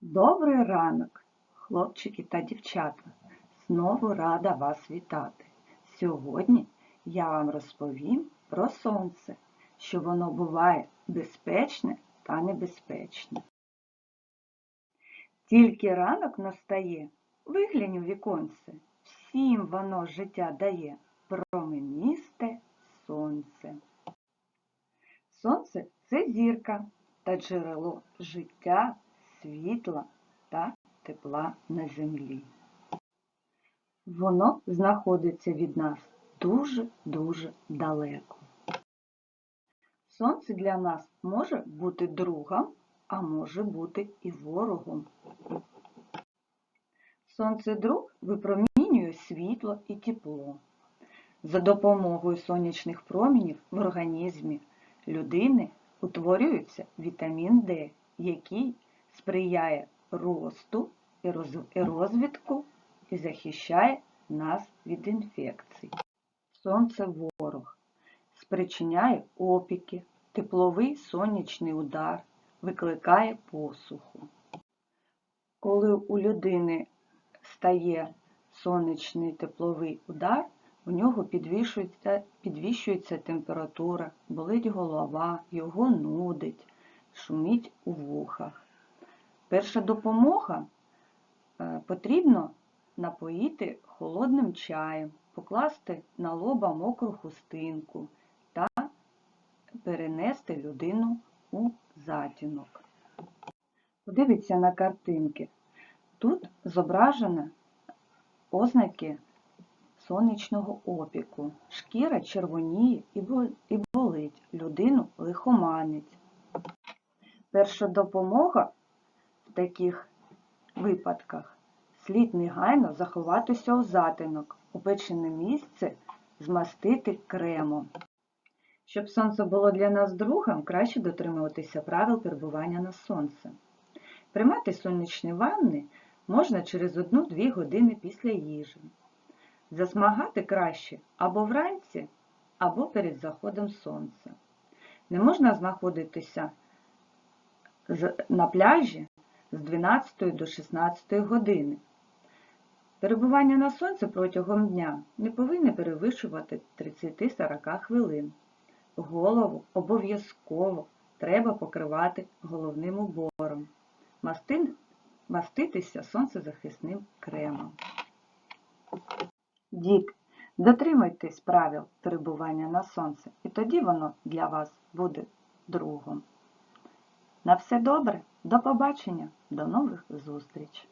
Добрий ранок, хлопчики та дівчата. Знову рада вас вітати. Сьогодні я вам розповім про сонце, що воно буває безпечне та небезпечне. Тільки ранок настає, виглянь у віконце, всім воно життя дає, променісте сонце. Сонце це зірка та джерело життя, світла та тепла на землі. Воно знаходиться від нас дуже-дуже далеко. Сонце для нас може бути другом, а може бути і ворогом. Сонце друг випромінює світло і тепло. За допомогою сонячних промінів в організмі людини утворюється вітамін Д, який сприяє росту і роз- і розвитку і захищає нас від інфекцій. Сонце ворог спричиняє опіки, тепловий сонячний удар, викликає посуху. Коли у людини стає сонячний тепловий удар, у нього підвищується, підвищується температура, болить голова, його нудить, шумить у вухах. Перша допомога е, потрібно напоїти холодним чаєм, покласти на лоба мокру хустинку та перенести людину у затінок. Подивіться на картинки. Тут зображено ознаки сонячного опіку. Шкіра червоніє і болить, людину лихоманить. Перша допомога таких випадках слід негайно заховатися у затинок, опечене місце змастити кремом. Щоб сонце було для нас другом, краще дотримуватися правил перебування на сонці. Приймати сонячні ванни можна через 1-2 години після їжі. Засмагати краще або вранці, або перед заходом сонця. Не можна знаходитися на пляжі з 12 до 16 години. Перебування на сонці протягом дня не повинне перевищувати 30-40 хвилин. Голову обов'язково треба покривати головним убором. Мастин- маститися сонцезахисним кремом. Діти, дотримуйтесь правил перебування на сонці, і тоді воно для вас буде другом. На все добре, до побачення, до нових зустріч!